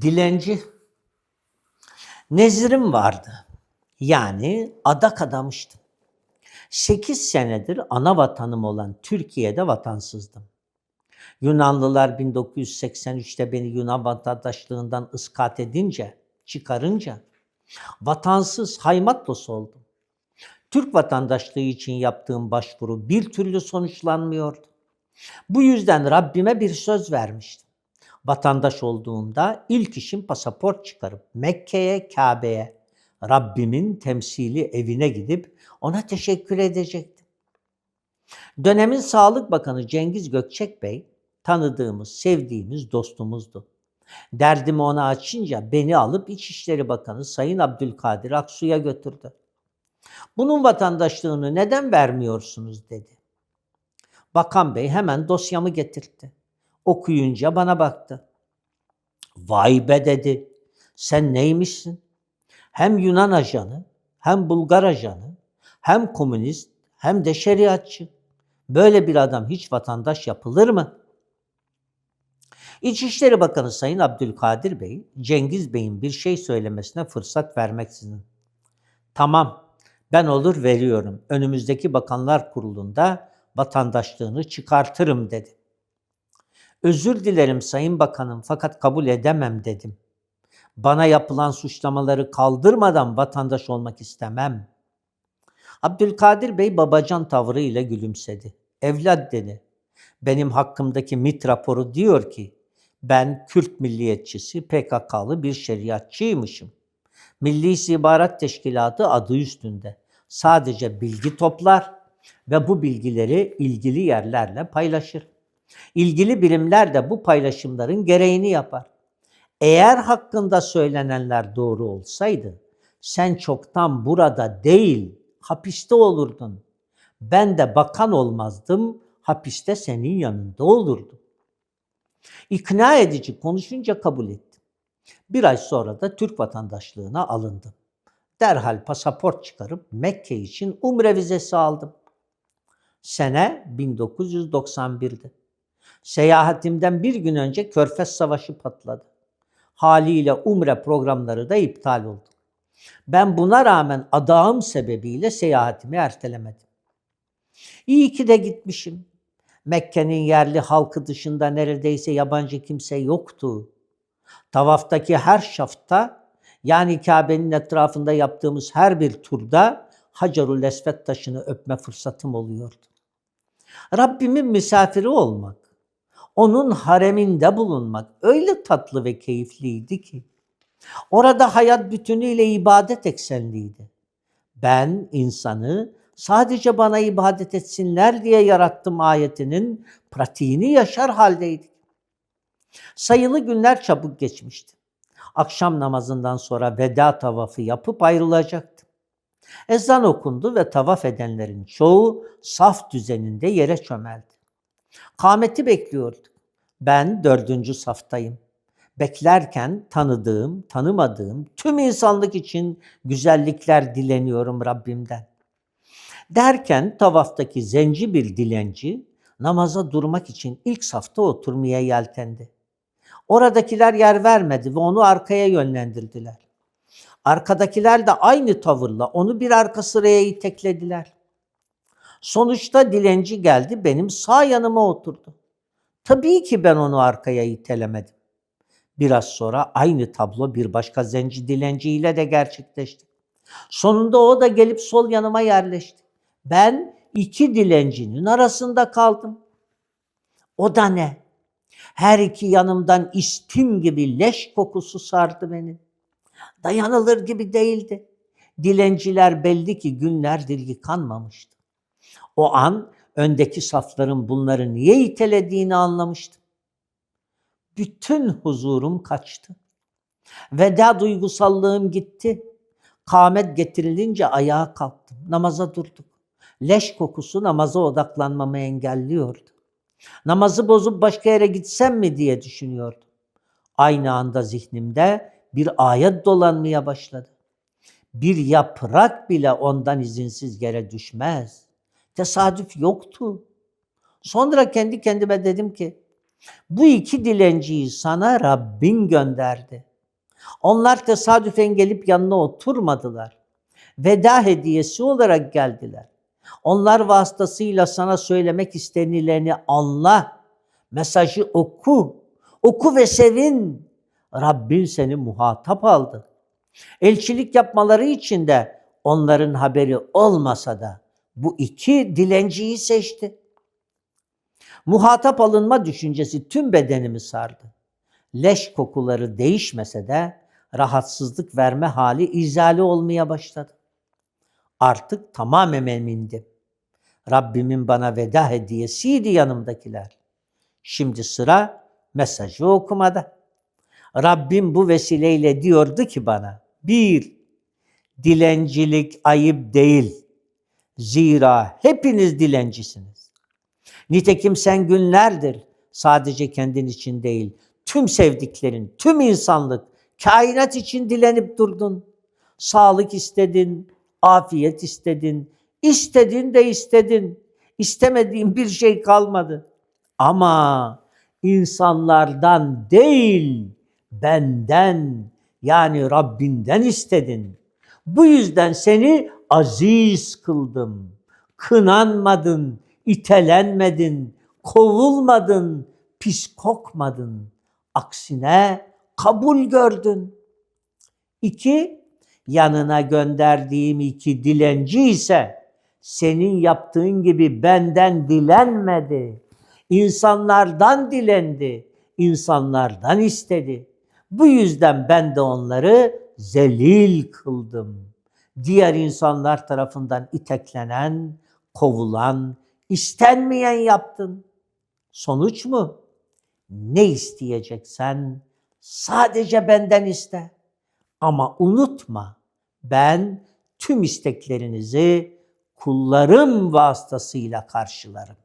Dilenci. Nezirim vardı. Yani adak adamıştım. 8 senedir ana vatanım olan Türkiye'de vatansızdım. Yunanlılar 1983'te beni Yunan vatandaşlığından ıskat edince, çıkarınca vatansız haymatlos oldum. Türk vatandaşlığı için yaptığım başvuru bir türlü sonuçlanmıyordu. Bu yüzden Rabbime bir söz vermiştim. Vatandaş olduğumda ilk işim pasaport çıkarıp Mekke'ye, Kabe'ye, Rabbimin temsili evine gidip ona teşekkür edecektim. Dönemin Sağlık Bakanı Cengiz Gökçek Bey tanıdığımız, sevdiğimiz dostumuzdu. Derdimi ona açınca beni alıp İçişleri Bakanı Sayın Abdülkadir Aksu'ya götürdü. Bunun vatandaşlığını neden vermiyorsunuz dedi. Bakan Bey hemen dosyamı getirtti. Okuyunca bana baktı. Vay be dedi. Sen neymişsin? Hem Yunan ajanı, hem Bulgar ajanı, hem komünist, hem de şeriatçı. Böyle bir adam hiç vatandaş yapılır mı? İçişleri Bakanı Sayın Abdülkadir Bey, Cengiz Bey'in bir şey söylemesine fırsat vermeksizin. Tamam, ben olur veriyorum. Önümüzdeki Bakanlar Kurulu'nda vatandaşlığını çıkartırım dedi. Özür dilerim Sayın Bakanım fakat kabul edemem dedim. Bana yapılan suçlamaları kaldırmadan vatandaş olmak istemem. Abdülkadir Bey babacan tavrıyla gülümsedi. Evlat dedi. Benim hakkımdaki MIT raporu diyor ki ben Kürt milliyetçisi PKK'lı bir şeriatçıymışım. Milli İstihbarat Teşkilatı adı üstünde. Sadece bilgi toplar ve bu bilgileri ilgili yerlerle paylaşır. İlgili birimler de bu paylaşımların gereğini yapar. Eğer hakkında söylenenler doğru olsaydı sen çoktan burada değil hapiste olurdun. Ben de bakan olmazdım, hapiste senin yanında olurdum. İkna edici konuşunca kabul ettim. Bir ay sonra da Türk vatandaşlığına alındım. Derhal pasaport çıkarıp Mekke için umre vizesi aldım. Sene 1991'di. Seyahatimden bir gün önce Körfez Savaşı patladı. Haliyle umre programları da iptal oldu. Ben buna rağmen adağım sebebiyle seyahatimi ertelemedim. İyi ki de gitmişim. Mekke'nin yerli halkı dışında neredeyse yabancı kimse yoktu. Tavaftaki her şafta yani Kabe'nin etrafında yaptığımız her bir turda Hacerul Esved taşını öpme fırsatım oluyordu. Rabbimin misafiri olmak, onun hareminde bulunmak öyle tatlı ve keyifliydi ki. Orada hayat bütünüyle ibadet eksenliydi. Ben insanı sadece bana ibadet etsinler diye yarattım ayetinin pratiğini yaşar haldeydik. Sayılı günler çabuk geçmişti. Akşam namazından sonra veda tavafı yapıp ayrılacaktım. Ezan okundu ve tavaf edenlerin çoğu saf düzeninde yere çömeldi. Kâmeti bekliyorduk. Ben dördüncü saftayım. Beklerken tanıdığım, tanımadığım tüm insanlık için güzellikler dileniyorum Rabbimden. Derken tavaftaki zenci bir dilenci namaza durmak için ilk safta oturmaya yeltendi. Oradakiler yer vermedi ve onu arkaya yönlendirdiler. Arkadakiler de aynı tavırla onu bir arka sıraya iteklediler. Sonuçta dilenci geldi benim sağ yanıma oturdu. Tabii ki ben onu arkaya itelemedim. Biraz sonra aynı tablo bir başka zenci dilenciyle de gerçekleşti. Sonunda o da gelip sol yanıma yerleşti. Ben iki dilencinin arasında kaldım. O da ne? Her iki yanımdan istim gibi leş kokusu sardı beni. Dayanılır gibi değildi. Dilenciler belli ki günlerdir yıkanmamıştı. O an öndeki safların bunları niye itelediğini anlamıştım. Bütün huzurum kaçtı. Veda duygusallığım gitti. Kâmet getirilince ayağa kalktım. Namaza durduk. Leş kokusu namaza odaklanmamı engelliyordu. Namazı bozup başka yere gitsem mi diye düşünüyordum. Aynı anda zihnimde bir ayet dolanmaya başladı. Bir yaprak bile ondan izinsiz yere düşmez. Tesadüf yoktu. Sonra kendi kendime dedim ki, Bu iki dilenciyi sana Rabbin gönderdi. Onlar tesadüfen gelip yanına oturmadılar. Veda hediyesi olarak geldiler. Onlar vasıtasıyla sana söylemek istenileni anla. Mesajı oku. Oku ve sevin. Rabbin seni muhatap aldı. Elçilik yapmaları için de onların haberi olmasa da bu iki dilenciyi seçti. Muhatap alınma düşüncesi tüm bedenimi sardı. Leş kokuları değişmese de rahatsızlık verme hali izale olmaya başladı. Artık tamamen emindim. Rabbimin bana veda hediyesiydi yanımdakiler. Şimdi sıra mesajı okumada. Rabbim bu vesileyle diyordu ki bana, bir, dilencilik ayıp değil. Zira hepiniz dilencisiniz. Nitekim sen günlerdir sadece kendin için değil, tüm sevdiklerin, tüm insanlık, kainat için dilenip durdun. Sağlık istedin, afiyet istedin, istedin de istedin. İstemediğin bir şey kalmadı. Ama insanlardan değil, benden yani Rabbinden istedin. Bu yüzden seni aziz kıldım. Kınanmadın, itelenmedin, kovulmadın, pis kokmadın. Aksine kabul gördün. İki, yanına gönderdiğim iki dilenci ise senin yaptığın gibi benden dilenmedi. İnsanlardan dilendi, insanlardan istedi. Bu yüzden ben de onları zelil kıldım. Diğer insanlar tarafından iteklenen, kovulan, istenmeyen yaptın. Sonuç mu? Ne isteyeceksen sadece benden iste. Ama unutma ben tüm isteklerinizi kullarım vasıtasıyla karşılarım.